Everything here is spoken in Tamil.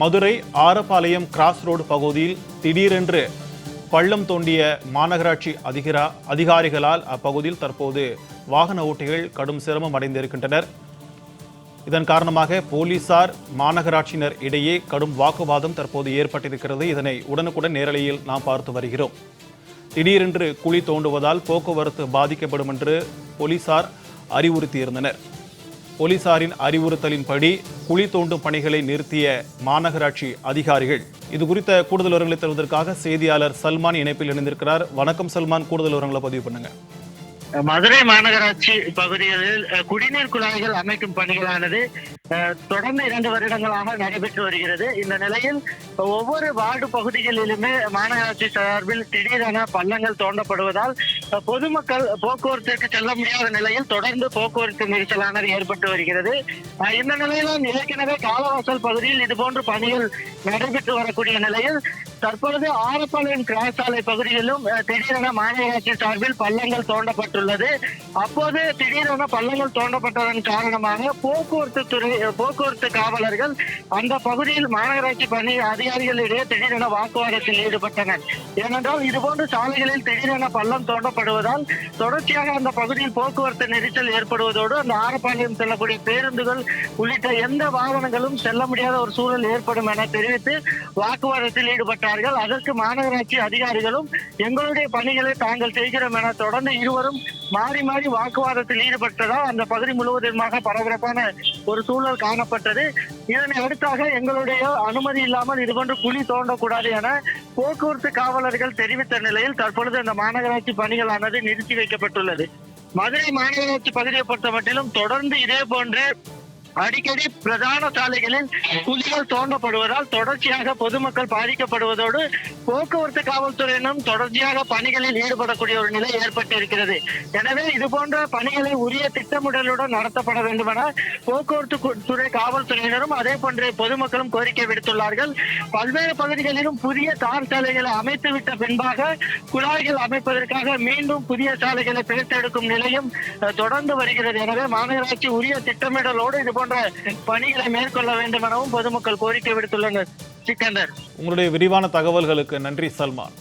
மதுரை ஆரப்பாளையம் கிராஸ் ரோடு பகுதியில் திடீரென்று பள்ளம் தோண்டிய மாநகராட்சி அதிகரா அதிகாரிகளால் அப்பகுதியில் தற்போது வாகன ஓட்டிகள் கடும் சிரமம் அடைந்திருக்கின்றனர். இதன் காரணமாக போலீசார் மாநகராட்சியினர் இடையே கடும் வாக்குவாதம் தற்போது ஏற்பட்டிருக்கிறது. இதனை உடனுக்குடன் நேரலையில் நாம் பார்த்து வருகிறோம். திடீரென்று குழி தோண்டுவதால் போக்குவரத்து பாதிக்கப்படும் என்று போலீசார் அறிவுறுத்தியிருந்தனர். போலீசாரின் அறிவுறுத்தலின்படி குழி தோண்டும் பணிகளை நிறுத்திய மாநகராட்சி அதிகாரிகள். இது குறித்த கூடுதல் விவரங்களை தருவதற்காக செய்தியாளர் சல்மான் இணைப்பில் இணைந்திருக்கிறார். வணக்கம் சல்மான் கூடுதல் விவரங்களை பதிவு பண்ணுங்க. மதுரை மாநகராட்சி பகுதிகளில் குடிநீர் குழாய்கள் அமைக்கும் பணிகளானது தொடர்ந்து இரண்டு வருடங்களாக நடைபெற்று வருகிறது. இந்த நிலையில் ஒவ்வொரு வார்டு பகுதிகளிலுமே மாநகராட்சி சார்பில் திடீரென பள்ளங்கள் தோண்டப்படுவதால் பொதுமக்கள் போக்குவரத்திற்கு செல்ல முடியாத நிலையில் தொடர்ந்து போக்குவரத்து நெரிசலானது ஏற்பட்டு வருகிறது. இந்த நிலையிலும் ஏற்கனவே காலவாசல் பகுதியில் இதுபோன்ற பணிகள் நடைபெற்று வரக்கூடிய நிலையில் தற்பொழுது ஆரப்பாளையம் கிராஸ் சாலை பகுதியிலும் திடீரென மாநகராட்சி சார்பில் பள்ளங்கள் தோண்டப்பட்டுள்ளது. அப்போது திடீரென பள்ளங்கள் தோண்டப்பட்டதன் காரணமாக போக்குவரத்து துறை போக்குவரத்து காவலர்கள் அந்த பகுதியில் மாநகராட்சி பணி அதிகாரிகளிடையே திடீரென வாக்குவாதத்தில் ஈடுபட்டனர். ஏனென்றால் இதுபோன்ற சாலைகளில் திடீரென பள்ளம் தோண்டப்படுவதால் தொடர்ச்சியாக அந்த பகுதியில் போக்குவரத்து நெரிசல் ஏற்படுவதோடு அந்த ஆரப்பாளையம் செல்லக்கூடிய பேருந்துகள் உள்ளிட்ட எந்த வாகனங்களும் செல்ல முடியாத ஒரு சூழல் ஏற்படும் என தெரிவித்து வாக்குவாதத்தில் ஈடுபட்டார்கள் அதற்கு மாநகராட்சி அதிகாரிகளும் எங்களுடைய பணிகளை தாங்கள் செய்கிறோம் என தொடர்ந்து இருவரும் மாறி மாறி வாக்குவாதத்தில் ஈடுபட்டதால் அந்த பகுதி முழுவதுமாக பரபரப்பான ஒரு சூழல் காணப்பட்டது. இதனை அடுத்தாக எங்களுடைய அனுமதி இல்லாமல் இதுபோன்று குழி தோண்டக்கூடாது என போக்குவரத்து காவலர்கள் தெரிவித்த நிலையில் தற்பொழுது அந்த மாநகராட்சி பணிகளானது நிறுத்தி வைக்கப்பட்டுள்ளது. மதுரை மாநகராட்சி பகுதியை பொறுத்த மட்டிலும் தொடர்ந்து இதே போன்று அடிக்கடி பிரதான சாலைகளில் குழிகள் தோண்டப்படுவதால் தொடர்ச்சியாக பொதுமக்கள் பாதிக்கப்படுவதோடு போக்குவரத்து காவல்துறையினரும் தொடர்ச்சியாக பணிகளில் ஈடுபடக்கூடிய ஒரு நிலை ஏற்பட்டிருக்கிறது. எனவே இது போன்ற பணிகளை உரிய திட்டமிடலுடன் நடத்தப்பட வேண்டும் என போக்குவரத்து துறை காவல்துறையினரும் அதே போன்ற பொதுமக்களும் கோரிக்கை விடுத்துள்ளார்கள். பல்வேறு பகுதிகளிலும் புதிய தார் சாலைகளை அமைத்துவிட்ட பின்பாக குழாய்கள் அமைப்பதற்காக மீண்டும் புதிய சாலைகளை பிரித்தெடுக்கும் நிலையும் தொடர்ந்து வருகிறது. எனவே மாநகராட்சி உரிய திட்டமிடலோடு இது போன்ற பணிகளை மேற்கொள்ள வேண்டும் எனவும் பொதுமக்கள் கோரிக்கை விடுத்துள்ளனர். சிக்கந்தர். உங்களுடைய விரிவான தகவல்களுக்கு நன்றி சல்மான்.